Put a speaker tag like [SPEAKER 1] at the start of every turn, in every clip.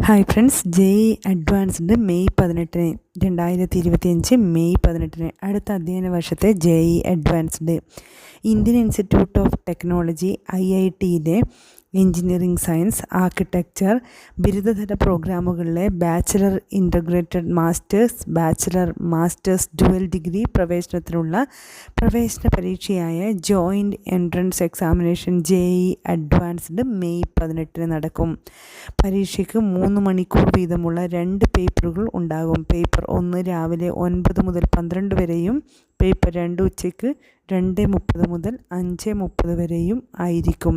[SPEAKER 1] Hi friends J advanced May പതിനെട്ടിന് രണ്ടായിരത്തി ഇരുപത്തിയഞ്ച് മെയ് പതിനെട്ടിന് അടുത്ത അധ്യയന വർഷത്തെ J E advanced Indian Institute of Technology I I ടിയിലെ engineering science architecture ബിരുദതല പ്രോഗ്രാമുകളിലെ bachelor integrated masters bachelor masters dual degree പ്രവേശനത്തിനുള്ള പ്രവേശന പരീക്ഷയായ joint entrance examination J E advanced May പതിനെട്ടിന് നടക്കും. പരീക്ഷയ്ക്ക് മൂന്ന് മണിക്കൂർ വീതമുള്ള രണ്ട് പേപ്പറുകൾ ഉണ്ടാകും. പേപ്പർ ഒന്ന് രാവിലെ ഒൻപത് മുതൽ പന്ത്രണ്ട് വരെയും പേപ്പർ രണ്ട് ഉച്ചയ്ക്ക് രണ്ട് മുപ്പത് മുതൽ അഞ്ച് മുപ്പത് വരെയും ആയിരിക്കും.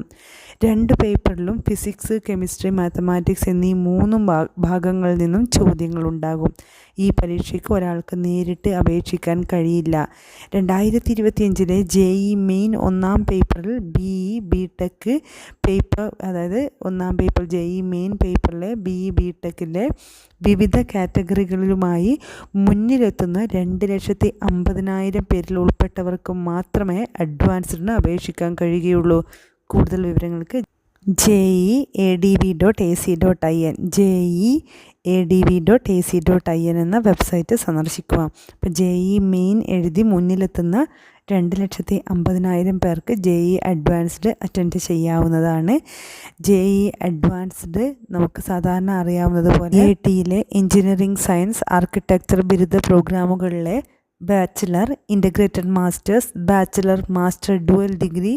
[SPEAKER 1] രണ്ട് പേപ്പറിലും ഫിസിക്സ് കെമിസ്ട്രി മാത്തമാറ്റിക്സ് എന്നീ മൂന്ന് ഭാഗങ്ങളിൽ നിന്നും ചോദ്യങ്ങൾ ഉണ്ടാകും ഈ പരീക്ഷയ്ക്ക് ഒരാൾക്ക് നേരിട്ട് അപേക്ഷിക്കാൻ കഴിയില്ല. രണ്ടായിരത്തി ഇരുപത്തിയഞ്ചിലെ ജെ ഇ മെയിൻ ഒന്നാം പേപ്പറിൽ B E B tech paper അതായത് ഒന്നാം പേപ്പർ ജെ ഇ മെയിൻ പേപ്പറിലെ ബി ഇ ബി ടെക്കിലെ വിവിധ കാറ്റഗറികളിലുമായി മുന്നിലെത്തുന്ന രണ്ട് ലക്ഷത്തി അമ്പതിനായിരം പേരിൽ ഉൾപ്പെട്ടവർക്ക് മാത്രമേ അഡ്വാൻസ്ഡിന് അപേക്ഷിക്കാൻ കഴിയുകയുള്ളൂ. കൂടുതൽ വിവരങ്ങൾക്ക് J E A D V dot A C dot I N J E A D V dot A C dot I N എന്ന വെബ്സൈറ്റ് സന്ദർശിക്കുക. അപ്പോൾ ജെ ഇ മെയിൻ എഴുതി മുന്നിലെത്തുന്ന രണ്ട് ലക്ഷത്തി അമ്പതിനായിരം പേർക്ക് ജെ ഇ അഡ്വാൻസ്ഡ് അറ്റൻഡ് ചെയ്യാവുന്നതാണ്. ജെ ഇ അഡ്വാൻസ്ഡ് നമുക്ക് സാധാരണ അറിയാവുന്നത് പോലെ ഐ ടിയിലെ എഞ്ചിനീയറിംഗ് സയൻസ് ആർക്കിടെക്ചർ ബിരുദ പ്രോഗ്രാമുകളിലെ bachelor integrated masters bachelor master dual degree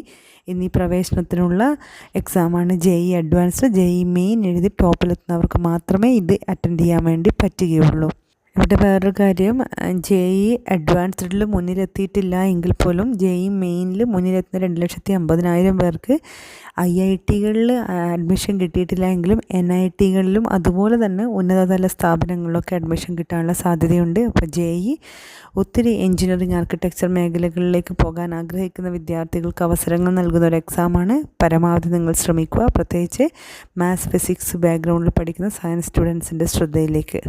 [SPEAKER 1] എന്നീ പ്രവേശനത്തിനുള്ള എക്സാമാണ് J E advanced J E main എഴുതി ടോപ്പിലെത്തുന്നവർക്ക് മാത്രമേ ഇത് അറ്റൻഡ് ചെയ്യാൻ വേണ്ടി പറ്റുകയുള്ളൂ. ഇവിടെ വേറൊരു കാര്യം ജെ ഇ അഡ്വാൻസ്ഡിൽ മുന്നിലെത്തിയിട്ടില്ല എങ്കിൽ പോലും ജെ ഇ മെയിനിൽ മുന്നിലെത്തുന്ന രണ്ട് ലക്ഷത്തി അമ്പതിനായിരം പേർക്ക് ഐ ഐ ടികളിൽ അഡ്മിഷൻ കിട്ടിയിട്ടില്ല എങ്കിലും എൻ ഐ ടികളിലും അതുപോലെ തന്നെ ഉന്നതതല സ്ഥാപനങ്ങളിലൊക്കെ അഡ്മിഷൻ കിട്ടാനുള്ള സാധ്യതയുണ്ട്. അപ്പോൾ ജെ ഇ ഒത്തിരി എഞ്ചിനീയറിംഗ് ആർക്കിടെക്ചർ മേഖലകളിലേക്ക് പോകാൻ ആഗ്രഹിക്കുന്ന വിദ്യാർത്ഥികൾക്ക് അവസരങ്ങൾ നൽകുന്ന ഒരു എക്സാമാണ് പരമാവധി നിങ്ങൾ ശ്രമിക്കുക. പ്രത്യേകിച്ച് മാത്സ് ഫിസിക്സ് ബാക്ക്ഗ്രൗണ്ടിൽ പഠിക്കുന്ന സയൻസ് സ്റ്റുഡൻസിന്റെ ശ്രദ്ധയിലേക്ക്.